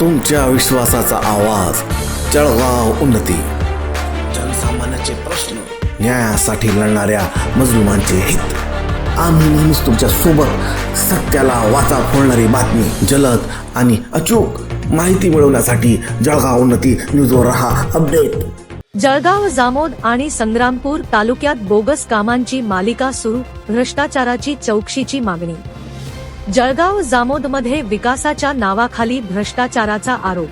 तुमच्या विश्वासाचा आवाज. जळगाव उन्नती. जनसामान्याचे प्रश्न न्यायासाठी लढणाऱ्या मजलुमांचे हित. आम्ही नेहमीच तुमच्यासोबत सत्याला वाचा फोडणारी बातमी जलद आणि अचूक माहिती मिळवण्यासाठी जळगाव उन्नती न्यूजवर रहा. अपडेट. जळगाव जामोद आणि संग्रामपूर तालुक्यात बोगस कामांची मालिका सुरू भ्रष्टाचाराची चौकशीची मागणी. जळगाव जामोदमध्ये विकासाच्या नावाखाली भ्रष्टाचाराचा आरोप.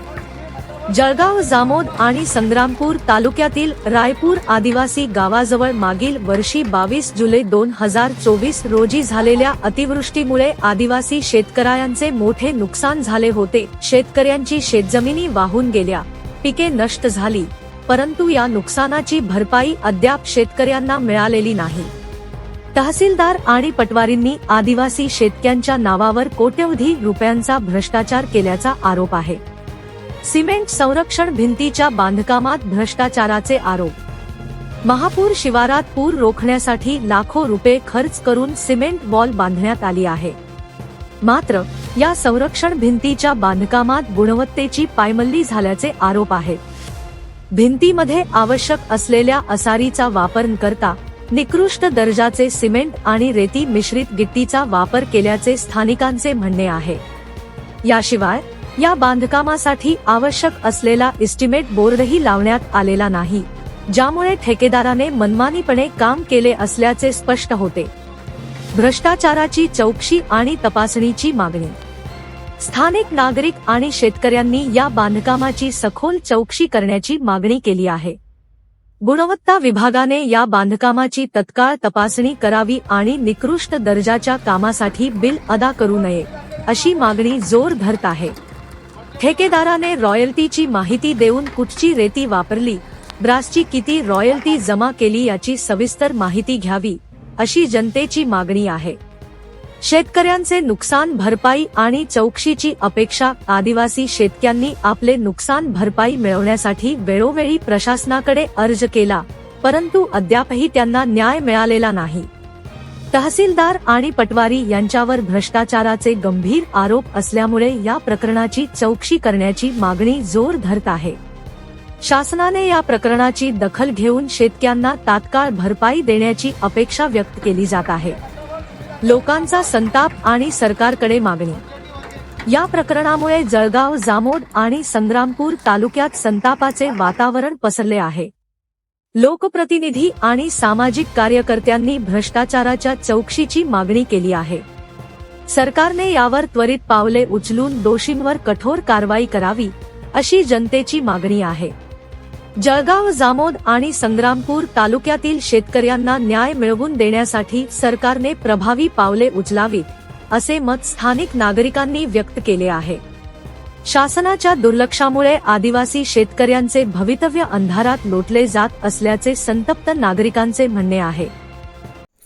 जळगाव जामोद आणि संग्रामपूर तालुक्यातील रायपूर आदिवासी गावाजवळ मागील वर्षी बावीस जुलै दोन हजार चोवीस रोजी झालेल्या अतिवृष्टीमुळे आदिवासी शेतकऱ्यांचे मोठे नुकसान झाले होते. शेतकऱ्यांची शेतजमिनी वाहून गेल्या. पिके नष्ट झाली. परंतु या नुकसानाची भरपाई अद्याप शेतकऱ्यांना मिळालेली नाही. तहसीलदार आणि पटवारींनी आदिवासी शेतक्यांच्या नावावर कोट्यवधी रुपयांचा भ्रष्टाचार केल्याचा आरोप आहे. सिमेंट संरक्षण भिंतीच्या बांधकामात भ्रष्टाचाराचे आरोप. महापूर शिवारात पूर रोखण्यासाठी लाखो रुपये खर्च करून सिमेंट वॉल बांधण्यात आली आहे. मात्र या संरक्षण भिंतीच्या बांधकामात गुणवत्तेची पायमल्ली झाल्याचे आरोप आहेत भिंतीमध्ये आवश्यक असलेल्या असारीचा वापर करता निकृष्ट दर्जाचे सिमेंट आणि रेती मिश्रित गिट्टीचा वापर केल्याचे स्थानिकांचे म्हणणे आहे. याशिवाय या बांधकामासाठी आवश्यक असलेला इस्टिमेट बोर्डही लावण्यात आलेला नाही ज्यामुळे ठेकेदाराने मनमानीपणे काम केले असल्याचे स्पष्ट होते. भ्रष्टाचाराची चौकशी आणि तपासणीची मागणी. स्थानिक नागरिक आणि शेतकऱ्यांनी या बांधकामाची सखोल चौकशी करण्याची मागणी केली आहे. गुणवत्ता विभागाने या बांधकामाची तत्काळ तपासणी करावी आणि निकृष्ट दर्जाच्या कामासाठी बिल अदा करू नये अशी मागणी जोर धरत आहे. ठेकेदाराने रॉयल्टीची माहिती देऊन कुठची रेती वापरली ब्रासची किती रॉयल्टी जमा केली याची सविस्तर माहिती घ्यावी अशी जनतेची मागणी आहे. शेतकऱ्यांचे नुकसान भरपाई आणि चौकशीची अपेक्षा आदिवासी शेतकऱ्यांनी आपले नुकसान भरपाई मिळवण्यासाठी वेळोवेळी प्रशासनाकडे अर्ज केला परंतु अद्यापही त्यांना न्याय मिळालेला नाही. तहसीलदार आणि पटवारी यांच्यावर भ्रष्टाचाराचे गंभीर आरोप असल्यामुळे या प्रकरणाची चौकशी करण्याची मागणी जोर धरत आहे. शासनाने या प्रकरणाची दखल घेऊन शेतक्यांना तात्काळ भरपाई देण्याची अपेक्षा व्यक्त केली जात आहे. लोकांचा संताप आणि सरकारकडे मागणी. या प्रकरणामुळे जळगाव जामोद आणि संग्रामपूर तालुक्यात संतापाचे वातावरण पसरले आहे. लोकप्रतिनिधी आणि सामाजिक कार्यकर्त्यांनी भ्रष्टाचाराच्या चौकशीची मागणी केली आहे. सरकारने यावर त्वरित पावले उचलून दोषींवर कठोर कारवाई करावी अशी जनतेची मागणी आहे. जळगाव जामोद आणि संग्रामपूर तालुक्यातील शेतकऱ्यांना न्याय मिळवून देण्यासाठी सरकारने प्रभावी पावले उचलावीत असे मत स्थानिक नागरिकांनी व्यक्त केले आहे. शासनाच्या दुर्लक्षामुळे आदिवासी शेतकऱ्यांचे भवितव्य अंधारात लोटले जात असल्याचे संतप्त नागरिकांचे म्हणणे आहे.